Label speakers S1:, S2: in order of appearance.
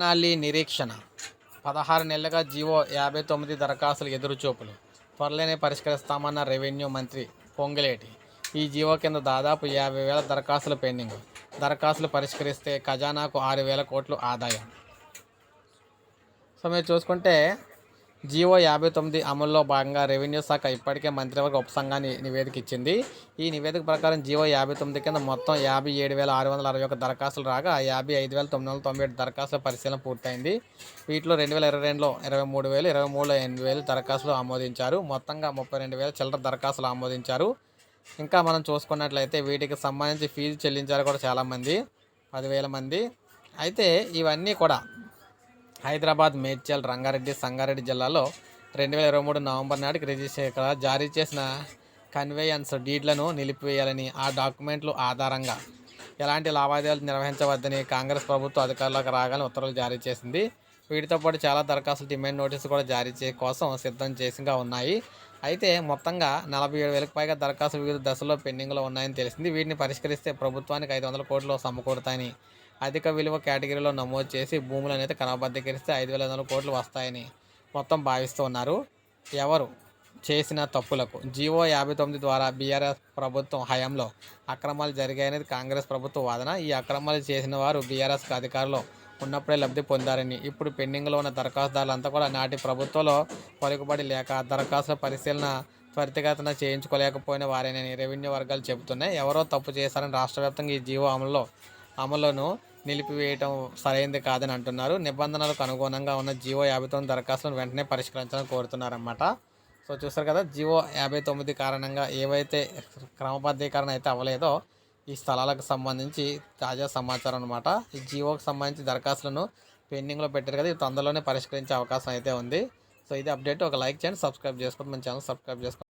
S1: నాలి నిరీక్షణ. పదహారు నెలలుగా జీవో యాభై తొమ్మిది దరఖాస్తులు ఎదురుచూపులు. త్వరలోనే పరిష్కరిస్తామన్న రెవెన్యూ మంత్రి పొంగిలేటి. ఈ జీవో కింద దాదాపు యాభై వేల దరఖాస్తులు పెండింగ్. దరఖాస్తులు పరిష్కరిస్తే ఖజానాకు ఆరు వేల కోట్లు ఆదాయం. సో మీరు చూసుకుంటే జీవో యాభై తొమ్మిది అమల్లో భాగంగా రెవెన్యూ శాఖ ఇప్పటికే మంత్రివర్గ ఉపసంఘాన్ని నివేదిక ఇచ్చింది. ఈ నివేదిక ప్రకారం జీవో యాభై తొమ్మిది కింద మొత్తం యాభై ఏడు వేల ఆరు వందల అరవై ఒక దరఖాస్తులు రాగా యాభై ఐదు వేల తొమ్మిది వందల తొంభై ఏడు దరఖాస్తుల పరిశీలన పూర్తయింది. వీటిలో రెండు వేల ఇరవై రెండులో ఇరవై మూడు వేలు ఇరవై మూడులో ఎనిమిది వేలు దరఖాస్తులు ఆమోదించారు. మొత్తంగా ముప్పై రెండు వేల చిల్లర దరఖాస్తులు ఆమోదించారు. ఇంకా మనం చూసుకున్నట్లయితే వీటికి సంబంధించి ఫీజు చెల్లించారు కూడా చాలామంది పదివేల మంది. అయితే ఇవన్నీ కూడా హైదరాబాద్ మేడ్చల్ రంగారెడ్డి సంగారెడ్డి జిల్లాలో రెండు వేల ఇరవై మూడు నవంబర్ నాటికి రిజిస్ట్రేషన్ జారీ చేసిన కన్వేయన్స్ డీడ్లను నిలిపివేయాలని ఆ డాక్యుమెంట్లు ఆధారంగా ఎలాంటి లావాదేవీలు నిర్వహించవద్దని కాంగ్రెస్ ప్రభుత్వం అధికారులకు రాగానే ఉత్తర్వులు జారీ చేసింది. వీటితో పాటు చాలా దరఖాస్తులు డిమాండ్ నోటీసులు కూడా జారీ చే కోసం సిద్ధం చేసిగా ఉన్నాయి. అయితే మొత్తంగా నలభై ఏడు వేలకు పైగా దరఖాస్తులు వివిధ దశల్లో పెండింగ్లో ఉన్నాయని తెలిసింది. వీటిని పరిష్కరిస్తే ప్రభుత్వానికి ఐదు వందల కోట్లు సమకూరుతాయని అధిక విలువ కేటగిరీలో నమోదు చేసి భూములను అయితే క్రమబద్ధీకరిస్తే ఐదు వేల వందల కోట్లు వస్తాయని మొత్తం భావిస్తూ ఉన్నారు. ఎవరు చేసిన తప్పులకు? జీవో యాభై తొమ్మిది ద్వారా బీఆర్ఎస్ ప్రభుత్వం హయాంలో అక్రమాలు జరిగాయనేది కాంగ్రెస్ ప్రభుత్వ వాదన. ఈ అక్రమాలు చేసిన వారు బీఆర్ఎస్ అధికారులు ఉన్నప్పుడే లబ్ధి పొందారని. ఇప్పుడు పెండింగ్లో ఉన్న దరఖాస్తుదారులంతా కూడా నాటి ప్రభుత్వంలో పలుకుబడి లేక దరఖాస్తుల పరిశీలన త్వరితగతిన చేయించుకోలేకపోయిన వారేనని రెవెన్యూ వర్గాలు చెబుతున్నాయి. ఎవరో తప్పు చేశారని రాష్ట్ర వ్యాప్తంగా ఈ జీవో అమలులో అమలును నిలిపివేయటం సరైనది కాదని అంటున్నారు. నిబంధనలకు అనుగుణంగా ఉన్న జివో యాభై తొమ్మిది దరఖాస్తులను వెంటనే పరిష్కరించాలని కోరుతున్నారన్నమాట. సో చూస్తారు కదా జివో యాభై తొమ్మిది కారణంగా ఏవైతే క్రమబద్ధీకరణ అయితే అవ్వలేదో ఈ స్థలాలకు సంబంధించి తాజా సమాచారం అనమాట ఈ జీవోకి సంబంధించి దరఖాస్తులను పెండింగ్లో పెట్టారు కదా ఇది తొందరలోనే పరిష్కరించే అవకాశం అయితే ఉంది. సో ఇది అప్డేట్. ఒక లైక్ చేయండి సబ్స్క్రైబ్ చేసుకోండి. మన ఛానల్ సబ్స్క్రైబ్ చేసుకోండి.